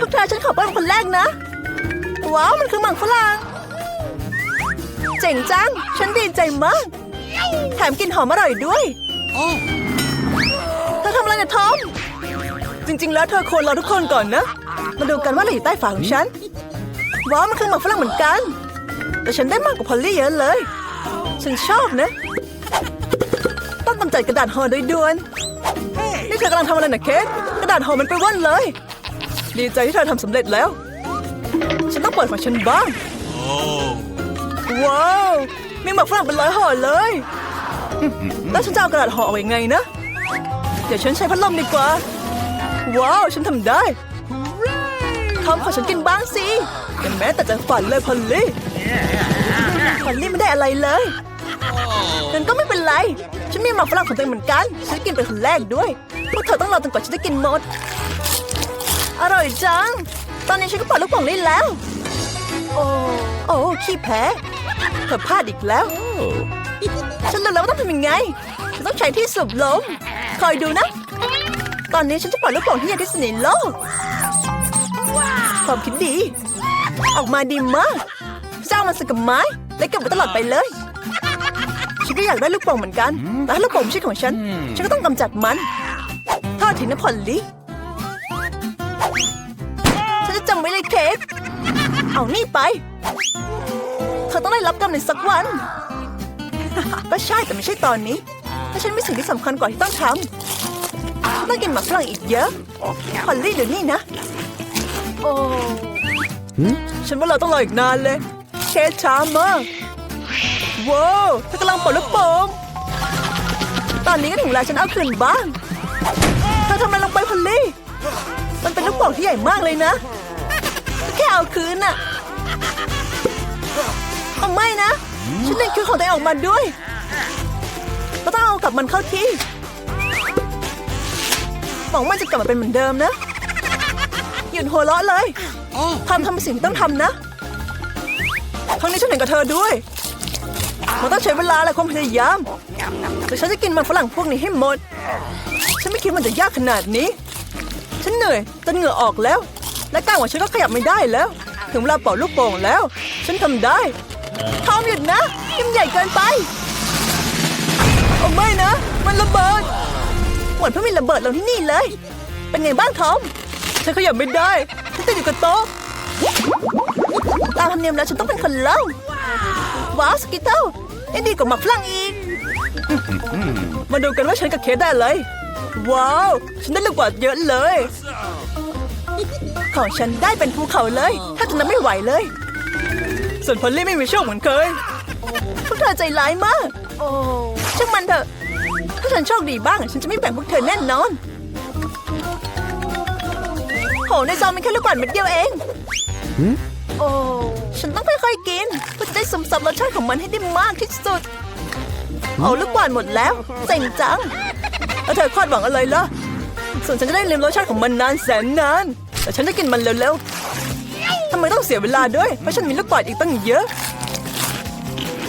พวกเธอฉันขอเปิ้ลคนแรกนะ ว้าว มันคือหมังฝรั่งเจ๋งจัง ฉันดีใจมาก แถมกลินหอมอร่อยด้วยเธอทำอะไรเนี่ยทอม จริง ๆ แล้วเธอควรรอทุกคนก่อนนะ มาดูกันว่าอะไรอยู่ใต้ฝาของฉัน ว้าว มันคือหมักฝรั่งเหมือนกัน แต่ฉันได้มากกว่าพอลลี่เยอะเลย ฉันชอบนะ ต้องกำจัดกระดาษห่อโดยด่วน นี่เธอกำลังทำอะไรนะเคสกระดาษห่อมันไปว่อนเลย ดีใจที่เธอทำสำเร็จแล้ว ฉันต้องเปิดของฉันบ้าง ว้าวมีหมักฝรั่งเป็นร้อยห่อเลย แล้วฉันจะเอากระดาษห่อออกยังไงนะ เดี๋ยวฉันใช้พัดลมดีกว่า ว้าว ฉันทำได้ทอมขอฉันกินบ้างสิแต่แม้แต่จะฝันเลยพอลลี่พอลลี่ไม่ได้อะไรเลยงั้นก็ไม่เป็นไร ฉันมีหมักฝรั่งของตัวเองเหมือนกัน ฉันกินเป็นคนแรกด้วย พวกเธอต้องรอจนกว่าฉันจะกินหมด อร่อยจัง ตอนนี้ฉันก็ปล่อยลูกโป่งได้แล้ว โอ้โอ้ขี้แพ้เธอพลาดอีกแล้ว ฉันรู้แล้วว่าต้องทำยังไงฉันต้องใช้ที่สูบลม คอยดูนะ ตอนนี้ฉันจะปล่อยลูกโป่งที่ใหญ่ที่สุดในโลกความคิดดี ออกมาดีมากเจ้ามันสกับไม้และเก็บไว้ตลอดไปเลย ฉันก็อยากได้ลูกโป่งเหมือนกัน แต่ลูกโป่งไม่ใช่ของฉัน ฉันก็ต้องกำจัดมันทอดทิ้งนะพอลลี่ เอานี่ไป เธอต้องได้รับกรรมในสักวัน ก็ใช่แต่ไม่ใช่ตอนนี้ถ้าฉันมีสิ่งที่สำคัญกว่าที่ต้องทำฉันต้องกินหมากฝรั่งอีกเยอะพอลลี่เดี๋ยวนี้นะ โอ้ฉันว่าเราต้องรออีกนานเลยเคสช้ามากว้าวเธอกำลังปลดลูกโป่งตอนนี้ก็ถึงเวลาฉันเอาคืนบ้างเธอทำอะไรลงไปพอลลี่ มันเป็นลูกโป่งที่ใหญ่มากเลยนะ แค่เอาคืนน่ะเอาไม่นะ ฉันเล่นคืนของตัวเองออกมาด้วยเราต้องเอากลับมันเข้าที่หวังว่ามันจะกลับมาเป็นเหมือนเดิมนะ หยุดหัวเราะเลยทำทำสิ่งที่ต้องทำนะ ครั้งนี้ฉันเห็นกับเธอด้วย มันต้องใช้เวลาและความพยายามแต่ฉันจะกินมันฝรั่งพวกนี้ให้หมด ฉันไม่คิดมันจะยากขนาดนี้ ฉันเหนื่อยจนเหงื่อออกแล้ว และก้ามของฉันก็ขยับไม่ได้แล้ว ถึงเวลาเป่าลูกโป่งแล้ว ฉันทำได้ทอมหยุดนะยิ่งใหญ่เกินไปโอ้ไม่นะ มันระเบิดเหมดเพื่อมีระเบิดลงที่นี่เลย เป็นไงบ้างทอม ฉันขยับไม่ได้ ฉันติดอยู่กับโต๊ะตามธรรมเนียมแล้วฉันต้องเป็นคนเล่าว้าวสกิเติลยังดีกว่าหมักฝรั่งอีก มาดูกันว่าฉันกับเคสได้อะไรว้าว ฉันได้ลูกกว่าเยอะเลย ของฉันได้เป็นภูเขาเลย ถ้าจะนับไม่ไหวเลย ส่วนพอลลี่ไม่มีโชคเหมือนเคยพวกเธอใจร้ายมากโอ้ช่างมันเถอะ ถ้าฉันโชคดีบ้าง ฉันจะไม่แบ่งพวกเธอแน่นอน โหในซองมีแค่ลูกกวาดเม็ดเดียวเองโอ้ฉันต้องค่อยๆกินเพื่อจะได้ซึมซับรสชาติของมันให้ได้มากที่สุดเอาลูกกวาดหมดแล้วเจ๋งจังแล้วเธอคาดหวังอะไรล่ะส่วนฉันจะได้ลืมรสชาติของมันนานแสนนาน แต่ฉันจะกินมันเร็วๆทำไมต้องเสียเวลาด้วย เพราะฉันมีลูกกวาดอีกตั้งเยอะ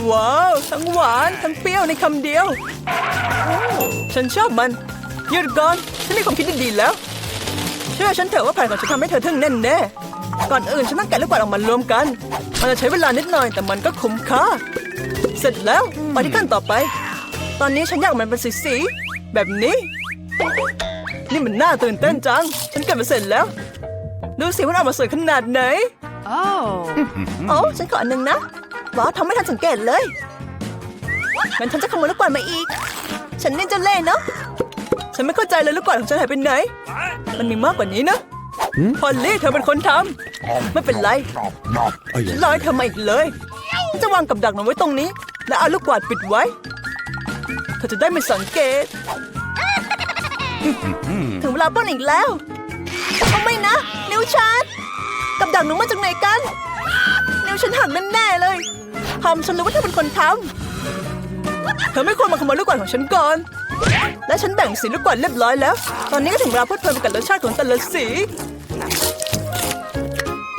ว้าว ทั้งหวานทั้งเปรี้ยวในคำเดียว ฉันชอบมันหยุดก่อนฉันมีความคิดดีๆแล้ว เชื่อฉันเถอะว่าแผนของฉันทำให้เธอทึ่งแน่แน่ก่อนอื่นฉันต้องแกะลูกกวาดออกมารวมกัน มันจะใช้เวลานิดหน่อยแต่มันก็คุ้มค่า เสร็จแล้วไปที่ขั้นต่อไป ตอนนี้ฉันอยากมันเป็นสีๆแบบนี้ นี่มันน่าตื่นเต้นจัง ฉันเก็บมาเสร็จแล้ว ดูสิว่าออกมาสวยขนาดไหน Oh. โอ้ฉันขออันหนึ่งนะว้าวทำไม่ทันสังเกตเลยงั้นฉันจะขโมยลูกกวาดมาอีก ฉันนี่เจะเล่ห์เนาะฉันไม่เข้าใจเลยลูกกวาดของฉันหายไปไหน มันมีมากกว่านี้นะพอลลี่เธอเป็นคนทำไม่เป็นไรฉันรอให้เธอมาอีกเลยฉันจะวางกับดักมันไว้ตรงนี้ และเอาลูกกวาดปิดไว้ เธอจะได้ไม่สังเกต ถึงเวลาป้อนอีกแล้ว เอาไม่นะ นิ้วฉัน กับดักหนูมาจากไหนกัน นิ้วฉันหักแน่ๆเลยทอมฉันรู้ว่าเธอเป็นคนทำเธอไม่ควรมาขโมยลูกกวาดของฉันก่อน และฉันแบ่งสีลูกกวาดเรียบร้อยแล้ว ตอนนี้ก็ถึงเวลาเพลิดเพลินไปกับรสชาติของแต่ละสี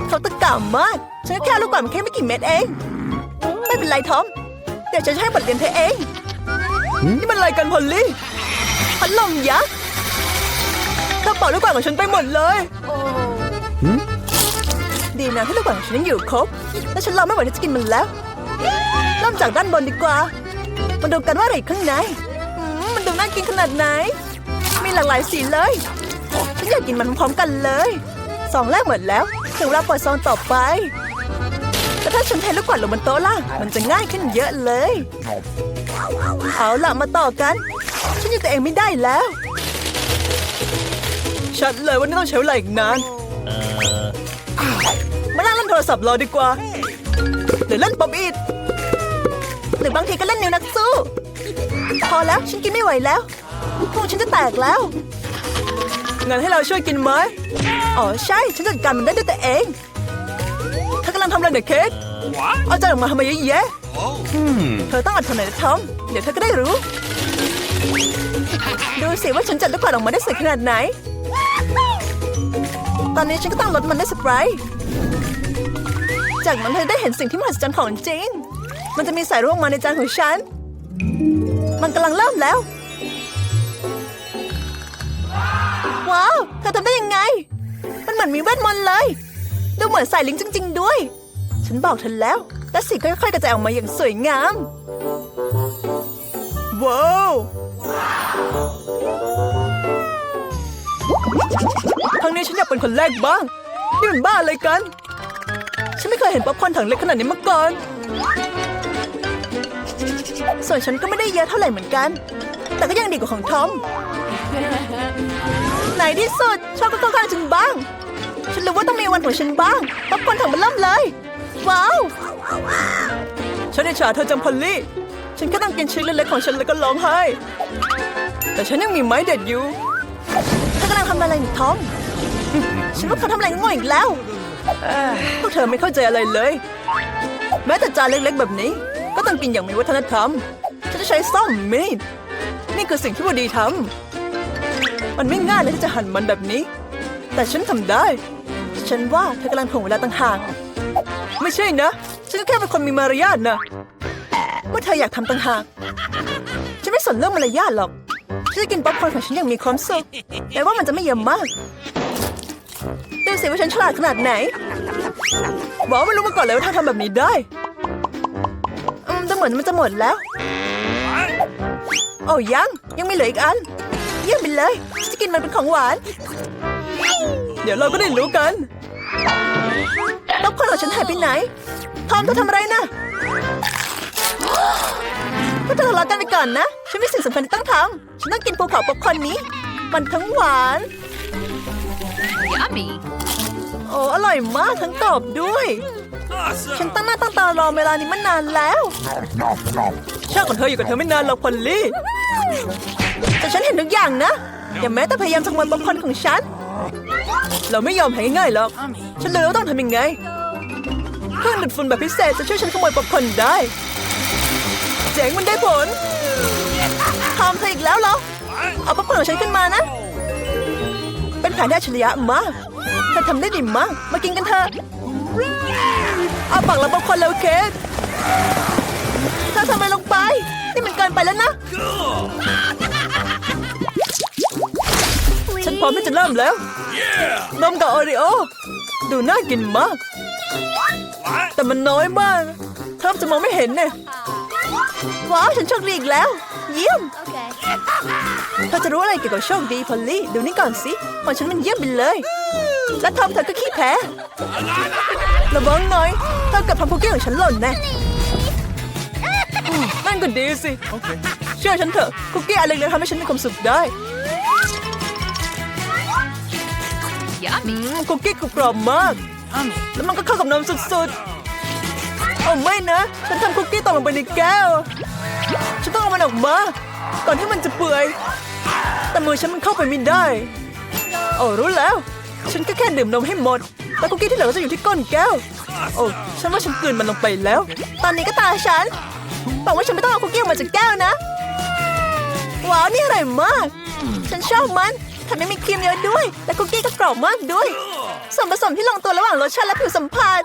เขาตะก่ามาก ฉันก็แค่เอาลูกกวาดมาแค่ไม่กี่เม็ดเอง ไม่เป็นไรทอม เดี๋ยวฉันจะให้บทเรียนเธอเอง นี่มันอะไรกันพอลลี่พัดลมยักษ์ เธอเป่าลูกกวาดของฉันไปหมดเลย Hmm? นานที่ลูกหวังฉันยังอยู่ครบ และฉันรอไม่ไหวที่จะกินมันแล้วเริ่มจากด้านบนดีกว่า มาดูกันว่าอะไรอยู่ข้างในอืมมันดูน่ากินขนาดไหน มีหลากหลายสีเลย ฉันอยากกินมันพร้อมกันเลยซองแรกหมดแล้ว ถึงเวลาเปิดซองต่อไปแต่ถ้าฉันเทลูกกวาดลงบนโต๊ะล่ะ มันจะง่ายขึ้นเยอะเลย เอาล่ะมาต่อกัน ฉันอยู่ตัวเองไม่ได้แล้ว ชัดเลยว่านี่ต้องใช้เวลาอีกนานมานั่งเล่นโทรศัพท์รอดีกว่าหรือเล่นป๊อปอีดหรือบางทีก็เล่นนิ้วนักสู้ พอแล้วฉันกินไม่ไหวแล้วพุงฉันจะแตกแล้วงั้นให้เราช่วยกินไหมอ๋อใช่ ฉันจัดการมันได้ด้วยตัวเองเธอกำลังทำอะไรเนี่ยเค้กเอาจานออกมาทำไมเยอะแยะเธอต้องอดทนหน่อยนะทอมเดี๋ยวเธอก็ได้รู้ ดูสิว่าฉันจัดลูกกวาดออกมาได้สวยขนาดไหน ตอนนี้ฉันก็ต้องลดมันด้วยสเปรย์จากนั้นเธอได้เห็นสิ่งที่มหัศจรรย์ของจริง มันจะมีสายร่วงมาในจานของฉัน มันกำลังเริ่มแล้ว ว้าว เธอทำได้ยังไง มันเหมือนมีเวทมนต์เลย ดูเหมือนสายลิงจริง ๆ ด้วย ฉันบอกเธอแล้ว และสีก็ค่อยๆกระจายออกมาอย่างสวยงาม ว้าว ครั้งนี้ฉันอยากเป็นคนแรกบ้าง นี่มันบ้าอะไรกัน ฉันไม่เคยเห็นป๊อปคอร์นถังเล็กขนาดนี้มาก่อน ส่วนฉันก็ไม่ได้เยอะเท่าไหร่เหมือนกัน แต่ก็ยังดีกว่าของทอมไหนที่สุดชอบก็เข้าข้างฉันบ้าง ฉันรู้ว่าต้องมีวันของฉันบ้างป๊อปคอร์นถังมันเริ่มเลย ว้าว ฉันอิจฉาเธอจังพอลลี่ ฉันแค่ต้องกินชิ้นเล็กๆของฉันแล้วก็ร้องไห้ แต่ฉันยังมีไม้เด็ดอยู่ำลังทำอะไรอยู่ทอมฉันว่าเขาทำอะไรง่อยอีกแล้วเอ้ยพวกเธอไม่เข้าใจอะไรเลย แม้แต่จานเล็กๆแบบนี้ ก็ต้องกินอย่างมีวัฒนธรรม ฉันจะใช้ซ่อมมีด นี่คือสิ่งที่วดีทำมันไม่ง่ายเลยที่จะหั่นมันแบบนี้ แต่ฉันทำได้ ฉันว่าเธอกำลังถ่วงเวลาต่างหาก ไม่ใช่นะ ฉันก็แค่เป็นคนมีมารยาทนะเมื่อเธออยากทำต่างหาก ฉันไม่สนเรื่องมารยาทหรอก ฉันจะกินป๊อปคอร์นของฉันอย่างมีความสุขแต่ว่ามันจะไม่เยอะมากดูสิว่าฉันฉลาดขนาดไหน บอกว่าไม่รู้มาก่อนเลยว่าเธอทำแบบนี้ได้อืมแต่เหมือนมันจะหมดแล้ว โอ้ยังยังไม่เหลืออีกอัน เยี่ยมไปเลยฉันจะกินมันเป็นของหวาน เดี๋ยวเราก็ได้รู้กันป๊อปคอร์นของฉันหายไปไหนทอมเธอทำอะไรนะ พวกเธอทะเลาะกันไปก่อนนะ ฉันมีสิ่งสำคัญที่ต้องทำฉันต้องกินภูเขาป๊อปคอร์นนี้ มันทั้งหวาน Yummy. โอ้อร่อยมากทั้งกรอบด้วย ฉันตั้งหน้าตั้งตารอเวลานี้มานานแล้วชาติของเธออยู่กับเธอไม่นานหรอกพอลลี่ แต่ฉันเห็นทุกอย่างนะ อย่าแม้แต่พยายามจะขโมยป๊อปคอร์นของฉัน เราไม่ยอมแพ้ง่ายๆหรอก ฉันเลยว่าต้องทำยังไง เครื่องดูดฝุ่นแบบพิเศษจะช่วยฉันขโมยป๊อปคอร์นได้ เจ๋งมันได้ผลทำเธออีกแล้วเหรอ เอาป๊อปคอร์นของฉันขึ้นมานะ เป็นแผนที่อัจฉริยะมากเธอทำได้ดีมาก มากินกันเถอะเอาปากเราบางคอร์นแล้วเคสเธอทำอะไรลงไป นี่มันเกินไปแล้วนะ ฉันพร้อมที่จะเริ่มแล้ว นมกับโอริโอ ดูน่ากินมาก แต่มันน้อยมากแทบจะมองไม่เห็นเนี่ย ว้าวฉันโชคดีอีกแล้ว เยี่ยม Okay. เธอจะรู้อะไรเกี่ยวกับโชคดีพอลลี่ดูนี่ก่อนสิของฉันมันเยี่ยมไปเลย และทอมเธอก็ขี้แพ้ระวังหน่อยเธอกับทำคุกกี้ของฉันหล่นแน่อืมนั่นก็ดีสิเชื่อฉันเถอะคุกกี้อะไรเล็กๆทำให้ฉันมีความสุขได้ Yummy. อืมคุกกี้กรอบมาก แล้วมันก็เข้ากับนมสุดๆ โอ้ไม่นะ ฉันทำคุกกี้ตกลงไปในแก้ว ฉันต้องเอามันออกมาก่อนที่มันจะเปื่อย แต่มือฉันมันเข้าไปไม่ได้ โอ้รู้แล้ว ฉันก็แค่ดื่มนมให้หมด แต่คุกกี้ที่เหลือก็จะอยู่ที่ก้นแก้ว โอ้ฉันว่าฉันกลืนมันลงไปแล้ว ตอนนี้ก็ตาฉันบอกว่าฉันไม่ต้องเอาคุกกี้ออกมาจากแก้วนะ ว้าวนี่อร่อยมาก ฉันชอบมันแถมยังมีครีมเยอะด้วย และคุกกี้ก็กรอบมากด้วย ส่วนผสมที่ลงตัวระหว่างรสชาติและผิวสัมผัส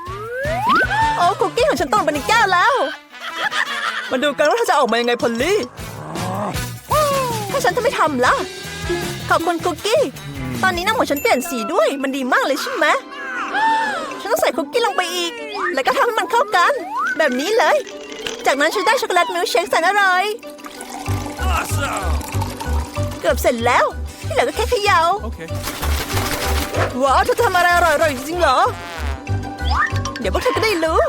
อ้คุกกี้ของฉันตกลงไปในแก้วแล้ว มาดูกันว่าเธอจะออกมายังไงพอลลี่ ถ้าฉันจะไม่ทำล่ะ ขอบคุณคุกกี้ ตอนนี้น้ำของฉันเปลี่ยนสีด้วย มันดีมากเลยใช่ไหม ฉันต้องใส่คุกกี้ลงไปอีก แล้วก็ทำให้มันเข้ากัน แบบนี้เลย จากนั้นฉันได้ช็อกโกแลตมิลค์เชคแสนอร่อย Awesome. เกือบเสร็จแล้ว ที่เหลือก็แค่เขยา่า Okay. ว้าวเธอทำอะไรอร่อยๆจริงๆเหรอ เดี๋ยวพวกเธอก็ได้รู้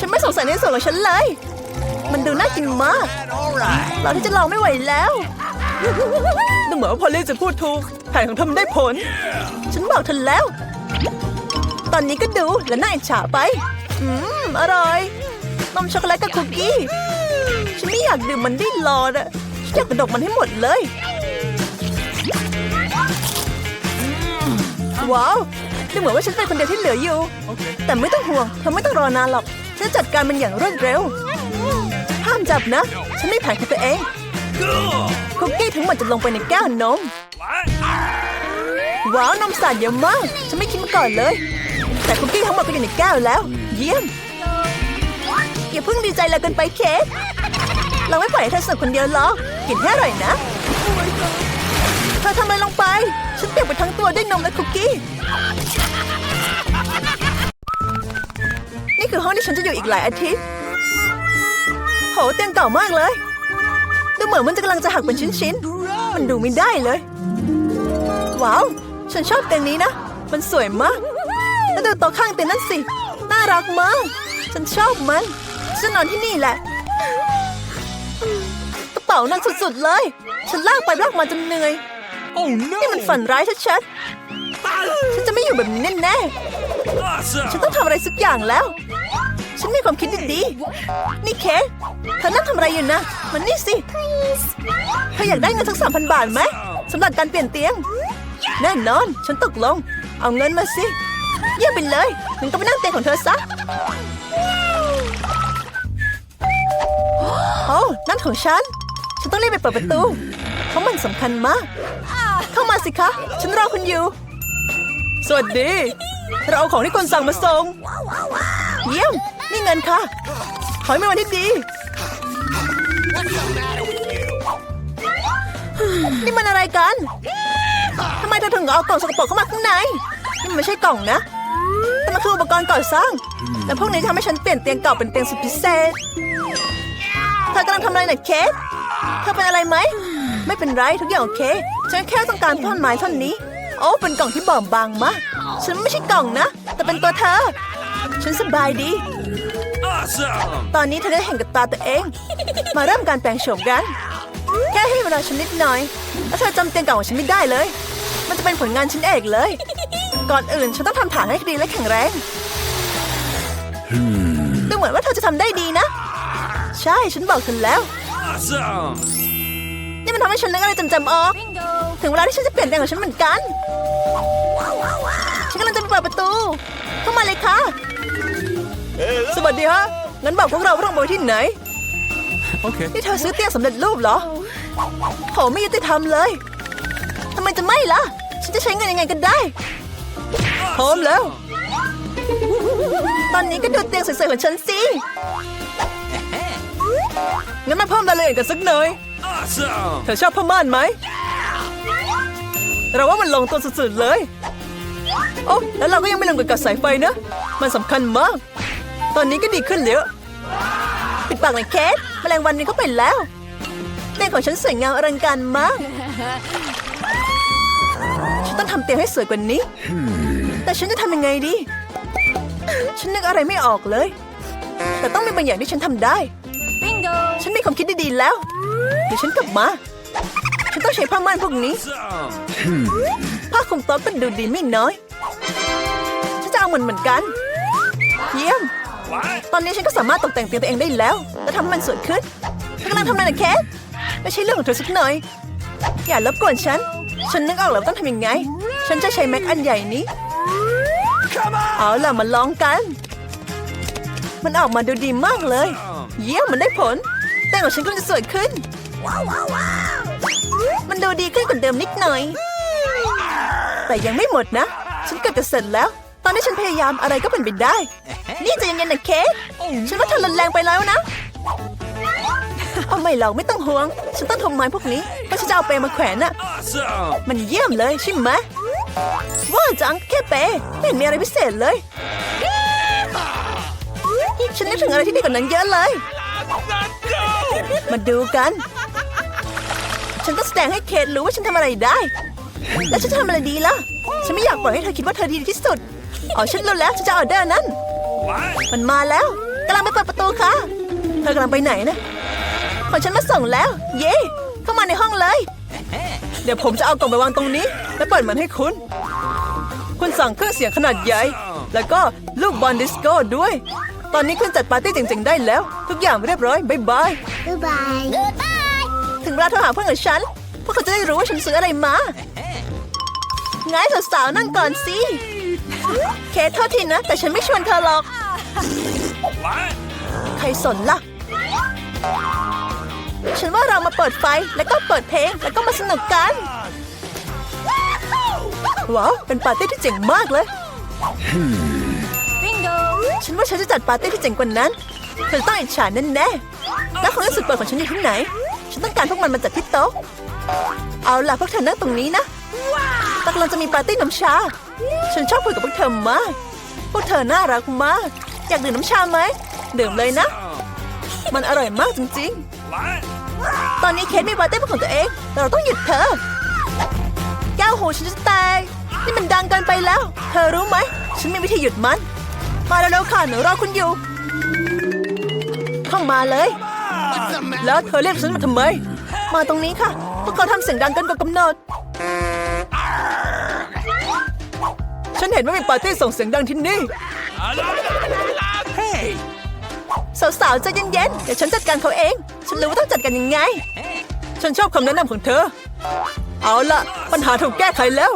ฉันไม่สงสัยในส่วนของฉันเลย มันดูน่ากินมาก All right. เราที่จะลองไม่ไหวแล้วดูเหมือนว่าพอลลี่จะพูดถูกแผนของเธอมันได้ผล ฉันบอกเธอแล้ว ตอนนี้ก็ดูและน่าอิจฉาไป อืม อร่อยนมช็อกโกแลตกับคุกกี้ ฉันไม่อยากดื่มมันได้รอดอะฉันอยากกระดกมันให้หมดเลย ว้าว ดูเหมือนว่าฉันเป็นคนเดียวที่เหลืออยู่ Okay. แต่ไม่ต้องห่วงเธอไม่ต้องรอนานหรอก ฉันจัดการมันอย่างรวดเร็ว ห้ามจับนะ ฉันไม่แผนของตัวเอง Cool. คุกกี้ทั้งหมดจะลงไปในแก้วนม What? ว้าวนมสาดเยอะมาก ฉันไม่คิดมาก่อนเลย แต่คุกกี้ทั้งหมดก็อยู่ในแก้วแล้ว เยี่ยม อย่าเพิ่งดีใจเลยเกินไปเค้กเราไม่ปล่อยให้เธอสนุกคนเดียวหรอก กินให้อร่อยนะ เธอทำอะไรลงไป ฉันเปียกไปทั้งตัวด้วยนมและคุกกี้ นี่คือห้องที่ฉันจะอยู่อีกหลายอาทิตย์ โหเตียงเก่ามากเลย ดูเหมือนมันจะกำลังจะหักเป็นชิ้นๆ มันดูไม่ได้เลย ว้าว ฉันชอบเตียงนี้นะ มันสวยมาก แล้วดูต๊ะข้างเตียงนั่นสิ น่ารักมาก ฉันชอบมัน ฉันนอนที่นี่แหละกระเป๋านั่นสุดๆเลย ฉันลากไปลากมาจนเหนื่อย Oh นี่มัน no. ฝันร้ายชัดๆ ฉันจะไม่อยู่แบบนี้แน่ๆ Awesome. ฉันต้องทำอะไรสักอย่างแล้ว ฉันมีความคิดดีๆ นี่เคสเธอนั่งทำอะไรอยู่นะ มันนี่สิ เธออยากได้เงินสักสามพันบาทไหมสำหรับการเปลี่ยนเตียง แน่นอน ฉันตกลง เอาเงินมาสิ เยี่ยมไปเลยงั้นก็ไปนั่งเตียงของเธอซะโอ้นั่นของฉัน ฉันต้องรีบไปเปิดประตู เพราะมันสำคัญมาก เข้ามาสิคะ ฉันรอคุณอยู่ สวัสดี เราเอาของที่คนสั่งมาส่ง เยี่ยม นี่เงินค่ะ ขอให้มีวันที่ดี นี่มันอะไรกัน ทำไมเธอถึงเอากล่องสกปรกเข้ามาข้างใน นี่มันไม่ใช่กล่องนะ แต่มันคืออุปกรณ์ก่อสร้าง แต่พวกนี้ทำให้ฉันเปลี่ยนเตียงเก่าเป็นเตียงสุดพิเศษ เธอกำลังทำอะไรน่ะเคสเธอเป็นอะไรไหม ไม่เป็นไรทุกอย่างโอเค ฉันแค่ต้องการท่อนไม้ท่อนนี้ โอ้เป็นกล่องที่บอบบางมากฉันไม่ใช่กล่องนะ แต่เป็นตัวเธอ ฉันสบายดี Awesome. ตอนนี้เธอได้เห็นกับตาตัวเอง มาเริ่มการแปลงโฉมกัน แค่ให้เวลาฉันนิดหน่อย แล้วเธอจำเตียงเก่าของฉันไม่ได้เลย มันจะเป็นผลงานชิ้นเอกเลย ก่อนอื่นฉันต้องทำฐานให้ดีและแข็งแรงดูเหมือนว่าเธอจะทำได้ดีนะ ใช่ฉันบอกเธอแล้ว Awesome. นี่มันทำให้ฉันนึกอะไรจำๆออก ถึงเวลาที่ฉันจะเปลี่ยนเตียงของฉันเหมือนกัน ฉันกำลังจะไปเปิดประตู เข้ามาเลยค่ะ สวัสดีฮะ งั้นบอกพวกเราว่าต้องไปที่ไหน Okay. นี่เธอซื้อเตียงสำเร็จรูปเหรอโหไม่ยุติธรรมเลยทำไมจะไม่ล่ะ ฉันจะใช้เงินยังไงกันได้พร้อมแล้ว ตอนนี้ก็ดูเตียงสวยๆของฉันสิ งั้นมาเพิ่มรายละเอียดกันสักหน่อย Awesome. เธอชอบผ้าม่านไหม เราว่ามันลงตัวสุดๆเลย โอ้แล้วเราก็ยังไม่ลงกับสายไฟนะ มันสำคัญมาก ตอนนี้ก็ดีขึ้นเยอะปิดปากหน่อยเคสแมลงวันนี้เข้าไปแล้วเตียงของฉันสวยงามอลังการมาก ฉันต้องทำเตียงให้สวยกว่านี้ แต่ฉันจะทำยังไงดี ฉันนึกอะไรไม่ออกเลย แต่ต้องมีบางอย่างที่ฉันทำได้ Bingo! ฉันมีความคิดดีๆแล้ว เดี๋ยวฉันกลับมา ฉันต้องใช้ผ้าม่านพวกนี้ ผ้าคลุมโต๊ะก็ดูดีไม่น้อย ฉันจะเอาเหมือนเหมือนกัน เยี่ยม ตอนนี้ฉันก็สามารถตกแต่งเตียงตัวเองได้แล้ว และทำให้มันสวยขึ้นเธอกำลังทำอะไรนะเคสไม่ใช่เรื่องของเธอสักหน่อย อย่ารบกวนฉัน ฉันนึกออกแล้วต้องทำยังไง ฉันจะใช้แม็กอันใหญ่นี้ เอาล่ะมาลองกัน มันออกมาดูดีมากเลย เยี่ยมมันได้ผล ต่งของฉันก็จะสวยขึ้น มันดูดีขึ้นกว่าเดิมนิดหน่อย แต่ยังไม่หมดนะ ฉันเกือบจะเสร็จแล้ว ตอนนี้ฉันพยายามอะไรก็เป็นไปได้ นี่ใจะเย็นๆนะเคสฉันว่าเธอรุนแรงไปแล้วนะเอาไม่หรอกไม่ต้องห่วง ฉันต้องทำไม้พวกนี้เพราะฉันจะเอาเปรย์มาแขวนน่ะ Awesome. มันเยี่ยมเลยใช่ไหมว่าจังแค่เปย์ไม่เห็นมีอะไรพิเศษเลยฉันนึกถึงอะไรที่ดีกว่านั้นเยอะเลย มาดูกัน ฉันต้องแสดงให้เคทรู้ว่าฉันทำอะไรได้ แล้วฉันจะทำอะไรดีล่ะ ฉันไม่อยากปล่อยให้เธอคิดว่าเธอดีที่สุด อ๋อฉันรู้แล้วฉันจะออเดอร์นั้น มันมาแล้วกำลังไปเปิดประตูค่ะ เธอกำลังไปไหนนะ ของฉันมาส่งแล้ว เย่เข้ามาในห้องเลย เดี๋ยวผมจะเอากล่องไปวางตรงนี้ แล้วเปิดมันให้คุณ คุณสั่งเครื่องเสียงขนาดใหญ่ แล้วก็ลูกบอลดิสโก้ด้วย ตอนนี้คุณจัดปาร์ตี้เจ๋งๆได้แล้ว ทุกอย่างเรียบร้อยบายบาย Goodbye. Goodbye. ถึงเวลาโทรหาเพื่อนของฉัน พวกเขาจะได้รู้ว่าฉันซื้ออะไรมาไงสาวๆนั่งก่อนสิ เคทโทษทีนะ แต่ฉันไม่ชวนเธอหรอก What? ใครสนล่ะ ฉันว่าเรามาเปิดไฟแล้วก็เปิดเพลงแล้วก็มาสนุกกัน ว้าว เป็นปาร์ตี้ที่เจ๋งมากเลย Bingo. ฉันว่าฉันจะจัดปาร์ตี้ที่เจ๋งกว่านั้น เธอต้องอิจฉาแน่แน่แล้วของเล่นสุดโปรดของฉันอยู่ที่ไหน ฉันต้องการพวกมันมาจัดที่โต๊ะ เอาล่ะพวกเธอนั่งตรงนี้นะตกลงจะมีปาร์ตี้น้ำชา ฉันชอบคุยกับพวกเธอมาก พวกเธอน่ารักมาก อยากดื่มน้ำชาไหมดื่มเลยนะ มันอร่อยมากจริงๆ ตอนนี้เคสมีปาร์ตี้เป็นของตัวเองแต่เราต้องหยุดเธอ แก้วหูฉันจะแตก นี่มันดังเกินไปแล้ว เธอรู้ไหม ฉันมีวิธีหยุดมัน มาเร็วๆค่ะหนูรอคุณอยู่ เข้ามาเลย แล้วเธอเรียกฉันมาทำไม มาตรงนี้ค่ะ พวกเขาทำเสียงดังเกินกว่ากำหนด ฉันเห็นว่ามีปาร์ตี้ส่งเสียงดังที่นี่ Hey! สาวๆใจเย็นๆ เดี๋ยวฉันจัดการเขาเอง ฉันรู้ว่าต้องจัดการยังไง ฉันชอบคำแนะนำของเธอ เอาล่ะปัญหาถูกแก้ไขแล้ว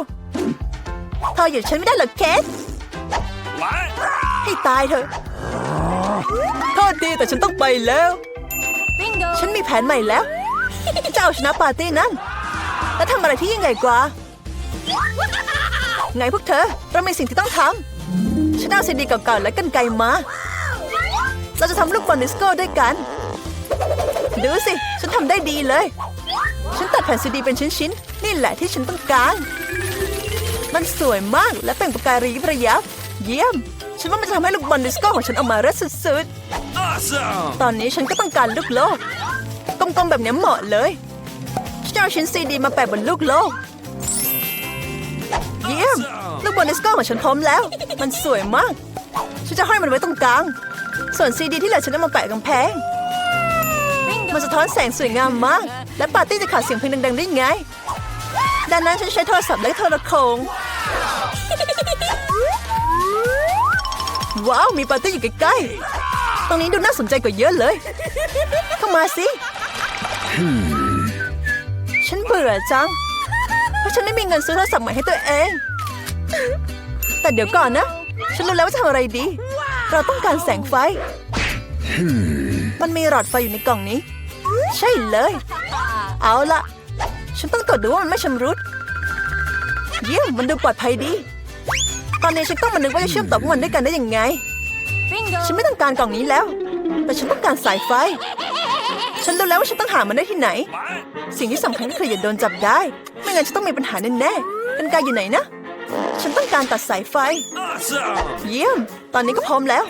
เธอหยุดฉันไม่ได้หรอกเคส What? ให้ตายเถอะโทษดีแต่ฉันต้องไปแล้ว Bingo. ฉันมีแผนใหม่แล้ว จะเอาชนะปาร์ตี้นั้น แล้วทำอะไรที่ยิ่งใหญ่กว่า ไงพวกเธอ เรามีสิ่งที่ต้องทำฉันเอาซีดีเก่าๆและกันไกลมา เราจะทำลูกบอลดิสโก้ด้วยกัน ดูสิ ฉันทำได้ดีเลย ฉันตัดแผ่นซีดีเป็นชิ้นๆ นี่แหละที่ฉันต้องการ มันสวยมากและเป็นประกายระยิบระยับ เยี่ยม ฉันว่ามันจะทำให้ลูกบอลดิสโก้ของฉันออกมาเลิศสุดๆ Awesome! ตอนนี้ฉันก็ต้องการลูกโลกกลมๆแบบนี้เหมาะเลยฉันจะเอาชิ้นซีดีมาแปะบนลูกโลก เยี่ยม ลูกบอลดิสโก้ของฉันพร้อมแล้ว มันสวยมาก ฉันจะห้อยมันไว้ตรงกลาง ส่วนซีดีที่เหลือฉันจะมาแปะกำแพง มันสะท้อนแสงสวยงามมาก และปาร์ตี้จะขาดเสียงเพลงดังๆได้ไง ดังนั้นฉันใช้โทรศัพท์และโทรโขง ว้าว มีปาร์ตี้อยู่ใกล้ๆ ตรงนี้ดูน่าสนใจกว่าเยอะเลย เข้ามาสิ ฉันเบื่อจัง เพราะฉันไม่มีเงินซื้อโทรศัพท์ใหม่ให้ตัวเอง แต่เดี๋ยวก่อนนะ ฉันรู้แล้วว่าจะทำอะไรดี เราต้องการแสงไฟ มันมีหลอดไฟอยู่ในกล่องนี้ ใช่เลย เอาละ ฉันต้องตรวจดูว่ามันไม่ชำรุด เยี่ยม มันดูปลอดภัยดี ตอนนี้ฉันต้องมานึกว่าจะเชื่อมต่อพวกมันด้วยกันได้ยังไง Bingo. ฉันไม่ต้องการกล่องนี้แล้ว แต่ฉันต้องการสายไฟ ฉันรู้แล้วว่าฉันต้องหามันได้ที่ไหน What? สิ่งที่สำคัญก็คืออย่าโดนจับได้ ไม่งั้นฉันต้องมีปัญหาแน่ๆเป็นกายอยู่ไหนนะ ฉันต้องการตัดสายไฟ Awesome! เยี่ยม ตอนนี้ก็พร้อมแล้ว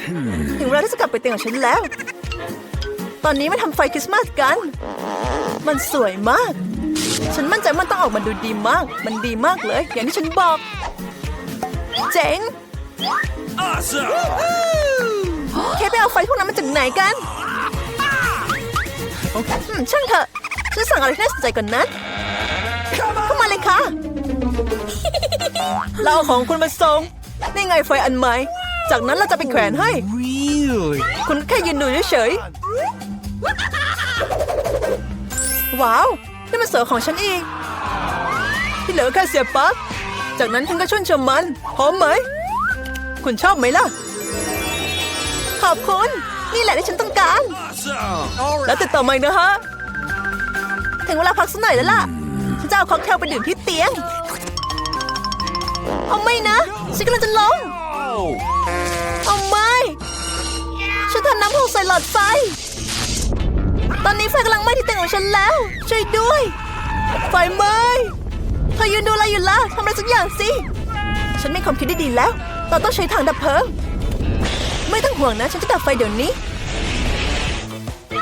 ถึงเวลาที่จะกลับไปเตียงของฉันแล้ว ตอนนี้มาทำไฟคริสต์มาสกัน มันสวยมาก ฉันมั่นใจว่ามันต้องออกมาดูดีมาก มันดีมากเลย อย่างที่ฉันบอก เจ๋ง Awesome! เคไปเอาไฟพวกนั้นมาจากไหนกันอืมช่างเถอะ ฉันสั่งอะไรที่น่าสนใจก่อนนั้นเข้ามาเลยค่ะ เราเอาของคุณมาส่งนี่ไงไฟอันใหม่ จากนั้นเราจะไปแขวนให้ Really? คุณแค่ยืนดูเฉยๆว้าว นี่มันเสือของฉันอีกที่เหลือแค่เสียบปลั๊ก จากนั้นคุณก็ชื่นชมมันพร้อมไหม คุณชอบไหมล่ะ ขอบคุณ นี่แหละที่ฉันต้องการ Awesome! แล้วติดต่อมาอีกนะฮะ ถึงเวลาพักสักหน่อยแล้วล่ะ ฉันจะเอาค็อกเทลไปดื่มที่เตียง เอาไม่นะ ฉันกำลังจะล้ม Oh! เอาไม่ฉันทำน้ำหกใส่หลอดไฟ ตอนนี้ไฟกำลังไหม้ที่เตียงของฉันแล้ว ช่วยด้วย ไฟไหม้เธอยืนดูอะไรอยู่ล่ะทำอะไรสักอย่างสิ ฉันมีความคิดที่ดีแล้ว เราต้องใช้ถังดับเพลิง ไม่ต้องห่วงนะ ฉันจะดับไฟเดี๋ยวนี้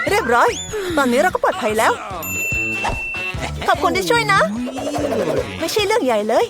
เรียบร้อย ตอนนี้เราก็ปลอดภัยแล้ว ขอบคุณที่ช่วยนะ ไม่ใช่เรื่องใหญ่เลย